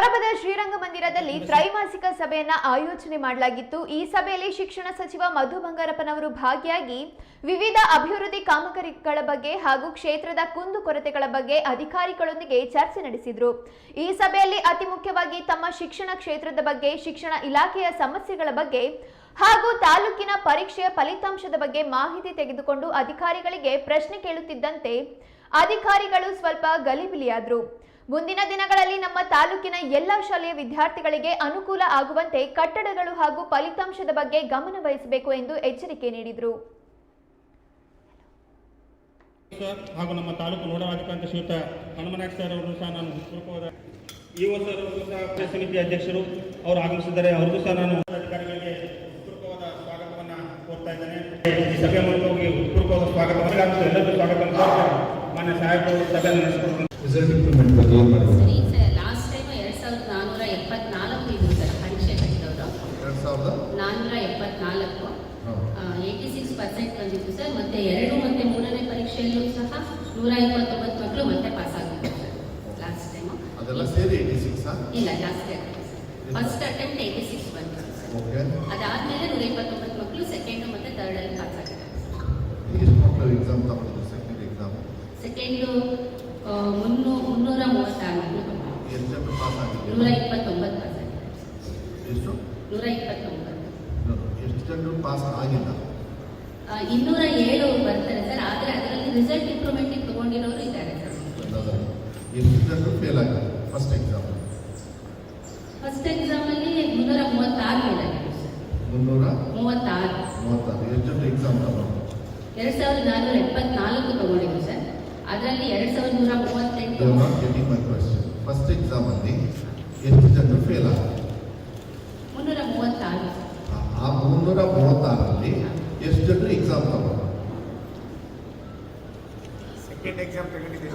ಸೊರಬದ ಶ್ರೀರಂಗ ಮಂದಿರದಲ್ಲಿ ತ್ರೈಮಾಸಿಕ ಸಭೆಯನ್ನ ಆಯೋಜನೆ ಮಾಡಲಾಗಿತ್ತು. ಈ ಸಭೆಯಲ್ಲಿ ಶಿಕ್ಷಣ ಸಚಿವ ಮಧು ಬಂಗಾರಪ್ಪನವರು ಭಾಗಿಯಾಗಿ ವಿವಿಧ ಅಭಿವೃದ್ಧಿ ಕಾಮಗಾರಿಗಳ ಬಗ್ಗೆ ಹಾಗೂ ಕ್ಷೇತ್ರದ ಕುಂದುಕೊರತೆಗಳ ಬಗ್ಗೆ ಅಧಿಕಾರಿಗಳೊಂದಿಗೆ ಚರ್ಚೆ ನಡೆಸಿದ್ರು. ಈ ಸಭೆಯಲ್ಲಿ ಅತಿ ಮುಖ್ಯವಾಗಿ ತಮ್ಮ ಶಿಕ್ಷಣ ಕ್ಷೇತ್ರದ ಬಗ್ಗೆ, ಶಿಕ್ಷಣ ಇಲಾಖೆಯ ಸಮಸ್ಯೆಗಳ ಬಗ್ಗೆ ಹಾಗೂ ತಾಲೂಕಿನ ಪರೀಕ್ಷೆಯ ಫಲಿತಾಂಶದ ಬಗ್ಗೆ ಮಾಹಿತಿ ತೆಗೆದುಕೊಂಡು ಅಧಿಕಾರಿಗಳಿಗೆ ಪ್ರಶ್ನೆ ಕೇಳುತ್ತಿದ್ದಂತೆ ಅಧಿಕಾರಿಗಳು ಸ್ವಲ್ಪ ಗಲಿಬಿಲಿಯಾದ್ರು. ಮುಂದಿನ ದಿನಗಳಲ್ಲಿ ನಮ್ಮ ತಾಲೂಕಿನ ಎಲ್ಲ ಶಾಲೆಯ ವಿದ್ಯಾರ್ಥಿಗಳಿಗೆ ಅನುಕೂಲ ಆಗುವಂತೆ ಕಟ್ಟಡಗಳು ಹಾಗೂ ಫಲಿತಾಂಶದ ಬಗ್ಗೆ ಗಮನ ವಹಿಸಬೇಕು ಎಂದು ಎಚ್ಚರಿಕೆ ನೀಡಿದರು. ಹಾಗೂ ನಮ್ಮ ತಾಲೂಕು ನೋಡಲಾಧಿಕಾಂತ ಶ್ರೀಯುತ ಹನುಮನಾಥ್ ಸರ್ ಅವರು ಸಹ ನಾನು ಹೃತ್ಪೂರ್ವಕವಾದ ಈ ಅವರು ಸಹ ಸಮಿತಿ ಅಧ್ಯಕ್ಷರು ಅವರು ಆಗಮಿಸಿದ್ದಾರೆ. ಅವರಿಗೂ ಸಹ ನಾನು ಅಧಿಕಾರಿಗಳಿಗೆ ಹೃತ್ಪೂರ್ವಕವಾದ ಸ್ವಾಗತವನ್ನು ಕೋರ್ತಾ ಇದ್ದೇನೆ. ಈ ಸಭೆ ಮೂಲಕ ಹೃತ್ಪೂರ್ವಕವಾದ ಸ್ವಾಗತ ಅವರಿಗಾಗುತ್ತೆ ಎಲ್ಲರಿಗೂ ಸ್ವಾಗತ ಮಾನ್ಯ ಸಹಾಯಕರು ಸಭೆಯನ್ನು ನಡೆಸಿಕೊಡ್ತೀನಿ ರಿಸಲ್ಟ್ ಇಂಪ್ರೂವ್ಮೆಂಟ್ ಬಗ್ಗೆ ಏನು ಲಾಸ್ಟ್ ಟೈಮ್ ಎರಡು ಸಾವಿರದ ನಾನ್ನೂರ ಎಪ್ಪತ್ನಾಲ್ಕು ಇದ್ರು ಸರ್ ಪರೀಕ್ಷೆ ಕಟ್ಟಿದವರು ಎರಡು ಸಾವಿರದ? ನಾನ್ನೂರ ಎಪ್ಪತ್ನಾಲ್ಕು. ಏಯ್ಟಿ ಸಿಕ್ಸ್ ಪರ್ಸೆಂಟ್ ಬಂದಿತ್ತು ಸರ್ ಮತ್ತೆ ಎರಡು ಮತ್ತೆ ಮೂರನೇ ಪರೀಕ್ಷೆಯಲ್ಲೂ ಸಹ ನೂರ ಇಪ್ಪತ್ತೊಂಬತ್ತು ಮಕ್ಕಳು ಮತ್ತೆ ಪಾಸ್ ಆಗಿತ್ತು ಸರ್ ಲಾಸ್ಟ್ ಟೈಮ್ ಅದೆಲ್ಲ ಸೇರಿ ಏಯ್ಟಿ ಸಿಕ್ಸಾ ಇಲ್ಲ ಜಾಸ್ತಿ ಆಗಿದೆ ಫಸ್ಟ್ ಅಟೆಂಪ್ಟ್ ಏಯ್ಟಿ ಸಿಕ್ಸ್ ಬಂತು ಸರ್. ಅದಾದಮೇಲೆ ನೂರ ಇಪ್ಪತ್ತೊಂಬತ್ತು ಮಕ್ಕಳು ಸೆಕೆಂಡು ಮತ್ತೆ ಥರ್ಡಲ್ಲಿ ಪಾಸ್ ಎಷ್ಟು ಮಕ್ಕಳು ಎಕ್ಸಾಮ್ ತಗೊಂಡಿದ್ರು ಸೆಕೆಂಡ್ ಎಕ್ಸಾಮ್ ಸೆಕೆಂಡು ಮುನ್ನೂ ಮುನ್ನೂರ ಮೂವತ್ತಾರು ನೂರ ಇಪ್ಪತ್ತೊಂಬತ್ತು ಪಾಸ್ ಆಗಿದ್ದಾರೆ ನೂರ ಇಪ್ಪತ್ತೊಂಬತ್ತು ಎಷ್ಟು? ಜನರು ಪಾಸ್ ಆಗಿಲ್ಲ? ಇನ್ನೂರ ಏಳು ಬರ್ತಾರೆ ಸರ್. ಆದರೆ ಅದರಲ್ಲಿ ರಿಸಲ್ಟ್ ಇಂಪ್ರೂವ್ಮೆಂಟಿಗೆ ತಗೊಂಡಿರೋರು ಇದ್ದಾರೆ ಸರ್. ಎಷ್ಟು ಜನರು ಫೇಲ್ ಫಸ್ಟ್ ಎಕ್ಸಾಮ್ ಫಸ್ಟ್ ಎಕ್ಸಾಮಲ್ಲಿ ಮುನ್ನೂರ ಮೂವತ್ತಾರು ಇದೆ ಸರ್. ಮುನ್ನೂರ ಮೂವತ್ತಾರು. ಮೂವತ್ತಾರು. ಎಷ್ಟು ಎಕ್ಸಾಮ್ ಎರಡು ಸಾವಿರದ ನಾನ್ನೂರ ಸರ್ ಅದರಲ್ಲಿ ಎರಡು ಸಾವಿರದ ನೂರ ಮೂವತ್ತೆಂಟು. ಫಸ್ಟ್ ಎಕ್ಸಾಮಲ್ಲಿ ಎಷ್ಟು ಜನರು ಫೇಲ್ ಮುನ್ನೂರ ಮೂವತ್ತಾರು. ಆ- ಮುನ್ನೂರ ಮೂವತ್ತಾರರಲ್ಲಿ ಎಷ್ಟು ಜನರು ಎಕ್ಸಾಮ್ ತಗೊಂಡು ಸೆಕೆಂಡ್ ಎಕ್ಸಾಮ್ ತಗೊಂಡಿದ್ದೆ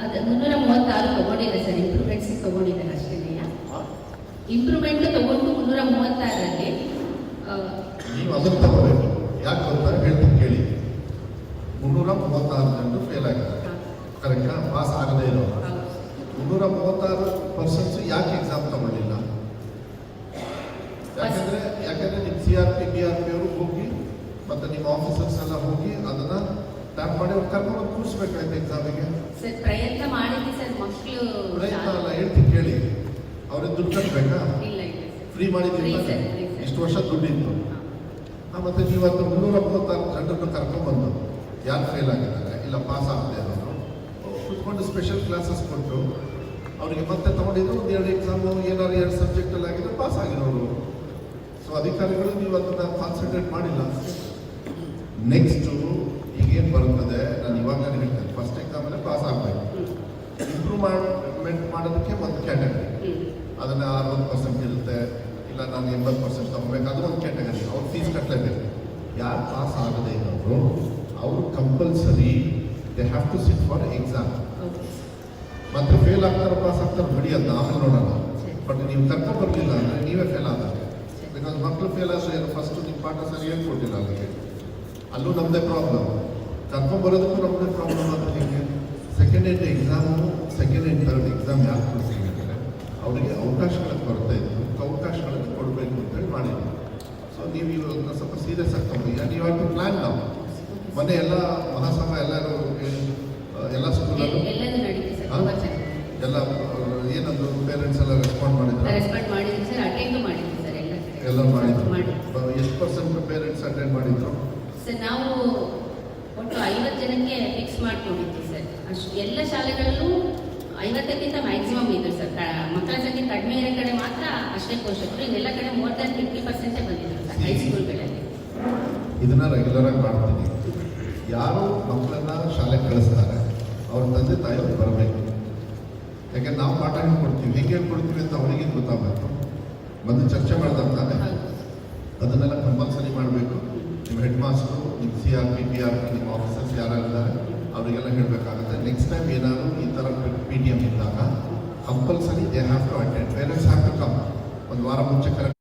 ಅದು ಮುನ್ನೂರ ಮೂವತ್ತಾರು ತಗೊಂಡಿದೆ ಸರ್. ಇಂಪ್ರೂವ್ಮೆಂಟ್ಸ್ ತಗೊಂಡಿದ್ದಾರೆ ಅಷ್ಟೇ ಇಂಪ್ರೂವ್ಮೆಂಟ್ ತಗೊಂಡು ಮುನ್ನೂರ ಮೂವತ್ತಾರಲ್ಲಿ ನೀವು ಅದನ್ನು ತಗೋಬೇಕು. ಯಾಕೆ ಅಂತ ಹೇಳ್ತೀನಿ ಕೇಳಿ. ಮುನ್ನೂರ ಮೂವತ್ತಾರು ಜನರು ಫೇಲ್ ಆಗಿದ್ದಾರೆ ಕರೆಕ್ಟಾ ಪಾಸ್ ಆಗದೇ ಇರೋ. ಮುನ್ನೂರ ಮೂವತ್ತಾರು ಪರ್ಸೆಂಟ್ಸ್ ಯಾಕೆ ಎಕ್ಸಾಮ್ ತಗೊಳ್ಳಿಲ್ಲ? ಯಾಕಂದ್ರೆ ಯಾಕಂದ್ರೆ ನಿಮ್ಮ C R P B R P ಅವರು ಹೋಗಿ ಮತ್ತೆ ನಿಮ್ಮ ಆಫೀಸರ್ಸ್ ಎಲ್ಲ ಹೋಗಿ ಅದನ್ನ ಟ್ಯಾಪ್ ಮಾಡಿ ಅವ್ರು ಕರ್ಕೊಂಡು ಕೂರಿಸ್ಬೇಕಾಯ್ತು ಎಕ್ಸಾಮಿಗೆ ಪ್ರಯತ್ನ ಮಾಡಿದ್ವಿ ಸರ್ ಮಕ್ಕಳು ಪ್ರಯತ್ನ ಅಲ್ಲ ಹೇಳ್ತೀನಿ ಕೇಳಿ. ಅವ್ರಿಗೆ ದುಡ್ಡು ಕಟ್ಟಬೇಕಾ ಫ್ರೀ ತಾನೇ? ಇಷ್ಟು ವರ್ಷ ದುಡ್ಡಿತ್ತು. ಮತ್ತೆ ನೀವು ಅದು ಮುನ್ನೂರ ಮೂವತ್ತಾರು ಜನರನ್ನು ಕರ್ಕೊಂಡ್ಬಂದು ಯಾರು ಫೇಲ್ ಆಗಿದ್ದಾರೆ ಇಲ್ಲ ಪಾಸ್ ಆಗದೆ ಇರೋರು ಕುತ್ಕೊಂಡು ಸ್ಪೆಷಲ್ ಕ್ಲಾಸಸ್ ಕೊಟ್ಟು ಅವರಿಗೆ ಮತ್ತೆ ತಗೊಂಡಿದ್ರು ಒಂದು ಎರಡು ಎಕ್ಸಾಮು ಏನಾದ್ರು ಎರಡು ಸಬ್ಜೆಕ್ಟಲ್ಲಿ ಆಗಿದ್ರೆ ಪಾಸ್ ಆಗಿರೋರು. ಸೊ ಅಧಿಕಾರಿಗಳು ನೀವು ಅದನ್ನ ಕಾನ್ಸಂಟ್ರೇಟ್ ಮಾಡಿಲ್ಲ. ನೆಕ್ಸ್ಟು ಈಗೇನು ಬರ್ತದೆ? ನಾನು ಇವಾಗ ಹೇಳ್ತೇನೆ. ಫಸ್ಟ್ ಎಕ್ಸಾಮಲ್ಲೇ ಪಾಸ್ ಆಗಬೇಕು ಇಂಪ್ರೂವ್ಮೆಂಟ್ ಮಾಡೋದಕ್ಕೆ ಒಂದು ಕ್ಯಾಟಗರಿ ಅದನ್ನು ಅರವತ್ತು ಪರ್ಸೆಂಟ್ ಇರುತ್ತೆ. ಇಲ್ಲ, ನಾನು ಎಂಬತ್ತು ಪರ್ಸೆಂಟ್ ತಗೋಬೇಕು ಅದು ಒಂದು ಕ್ಯಾಟಗರಿ ಅವ್ರು ಫೀಸ್ ಕಟ್ಟಲೇಬೇಕು ಯಾರು ಪಾಸ್ ಆಗದೆ ಇರೋರು ಅವರು compulsory they have to sit for exam ಮತ್ತೆ ಫೇಲ್ ಆಗ್ತಾರೆ ಪಾಸ್ ಆಗ್ತಾರೆ ಬಿಡಿ ಅಂತ ಆಮೇಲೆ ನೋಡೋಣ. ಬಟ್ ನೀವು ಕರ್ಕೊಂಡು ಬರಲಿಲ್ಲ ಅಂದರೆ ನೀವೇ ಫೇಲ್ ಆದಾಗ. ಬಿಕಾಸ್ ಮಕ್ಕಳು ಫೇಲ್ ಆದರೆ ಫಸ್ಟ್ ನಿಮ್ಮ ಪಾಠ ಸರಿ ಹೇಳ್ಕೊಟ್ಟಿಲ್ಲ ಅಲ್ಲಿಗೆ ಅಲ್ಲೂ ನಮ್ಮದೇ ಪ್ರಾಬ್ಲಮ್ ಕರ್ಕೊಂಬರೋದಕ್ಕೂ ನಮ್ಮದೇ ಪ್ರಾಬ್ಲಮ್ ಅದು ಹೇಗೆ? ಸೆಕೆಂಡ್ ಹ್ಯಾಂಡ್ ಎಕ್ಸಾಮು ಸೆಕೆಂಡ್ ಏಟ್ ಥರ್ಡ್ ಎಕ್ಸಾಮ್ ಯಾರು ಕೊಡ್ತಿದ್ದಾರೆ ಅವರಿಗೆ ಅವಕಾಶಗಳ ಕೊರತೆ ಇತ್ತು ಅವಕಾಶಗಳನ್ನು ಕೊಡಬೇಕು ಅಂತೇಳಿ ಮಾಡಿದ್ವಿ ಸೊ ನೀವು ಇವಾಗ ಸ್ವಲ್ಪ ಸೀರಿಯಸ್ ಆಗ್ತಾ ನೀವು ಹ್ಯಾವ್ ಟು ಪ್ಲ್ಯಾನ್ ನಾವು? ಮೊನ್ನೆ ಎಲ್ಲ ಮಹಾಸಭ ಎಲ್ಲರೂ ಆ, ಎಲ್ಲ ಸ್ಕೂಲಲ್ಲೂ? ಎಲ್ಲ ಏನಂದ್ರು ಪೇರೆಂಟ್ಸ್ ಎಲ್ಲ ರೆಸ್ಪಾಂಡ್ ಮಾಡಿದ್ರು? ರೆಸ್ಪಾಂಡ್ ಮಾಡಿದ್ವಿ ಸರ್ ಅಟೆಂಡ್ ಮಾಡಿದ್ವಿ ಸರ್ ಎಲ್ಲ ಎಲ್ಲ ಮಾಡಿದ್ರು. ಮಾಡಿ ಎಷ್ಟು ಪರ್ಸೆಂಟ್ ಪೇರೆಂಟ್ಸ್ ಅಟೆಂಡ್ ಮಾಡಿದ್ರು? ಸರ್ ನಾವು ಒಟ್ಟು ಐವತ್ತು ಜನಕ್ಕೆ ಫಿಕ್ಸ್ ಮಾಡ್ಕೊಂಡಿದ್ವಿ ಸರ್. ಅಷ್ಟು ಎಲ್ಲ ಶಾಲೆಗಳಲ್ಲೂ ಐವತ್ತಕ್ಕಿಂತ ಮ್ಯಾಕ್ಸಿಮಮ್ ಇದ್ರು ಸರ್. ಮಕ್ಕಳ ಸಂಖ್ಯೆ ಕಡಿಮೆ ಇರೋ ಕಡೆ ಮಾತ್ರ ಅಷ್ಟೇ ಪೋಷಕರು ಇನ್ನೆಲ್ಲ ಕಡೆ ಮೋರ್ ದನ್ ಫಿಫ್ಟಿ ಪರ್ಸೆಂಟೇ ಬಂದಿದ್ರು ಸರ್ ಹೈಸ್ಕೂಲ್ಗಳಲ್ಲಿ ಇದನ್ನ ರೆಗ್ಯುಲರ್ ಆಗಿ ಮಾಡ್ತೀನಿ ಯಾರು ಮಕ್ಕಳನ್ನ ಶಾಲೆಗೆ ಕಳಿಸ್ತಾರೆ. ಅವ್ರ ತಂದೆ ತಾಯಿಯವ್ರು ಬರಬೇಕು. ಯಾಕೆ ನಾವು ಪಾಠ ಹೇಳ್ಕೊಡ್ತೀವಿ ಹೇಗೆ ಹೇಳ್ಕೊಡ್ತೀವಿ ಅಂತ ಅವರಿಗೆ ಗೊತ್ತಾಗಬೇಕು. ಬಂದು ಚರ್ಚೆ ಮಾಡ್ತಾರೆ ಅದನ್ನೆಲ್ಲ ಕಂಪಲ್ಸರಿ ಮಾಡಬೇಕು. ನಿಮ್ಮ ಹೆಡ್ ಮಾಸ್ಟ್ರು ನಿಮ್ಮ C R P P R P ನಿಮ್ಮ ಆಫೀಸರ್ಸ್ ಯಾರಿದ್ದಾರೆ ಅವರಿಗೆಲ್ಲ ಹೇಳಬೇಕಾಗುತ್ತೆ. ನೆಕ್ಸ್ಟ್ ಟೈಮ್ ಏನಾದರೂ ಈ ಥರ ಪಿ ಟಿ ಎಂ ಇದ್ದಾಗ compulsory they have to attend parents have to come ಒಂದು ವಾರ ಮುಂಚೆ ಕರೆಕ್ಟ್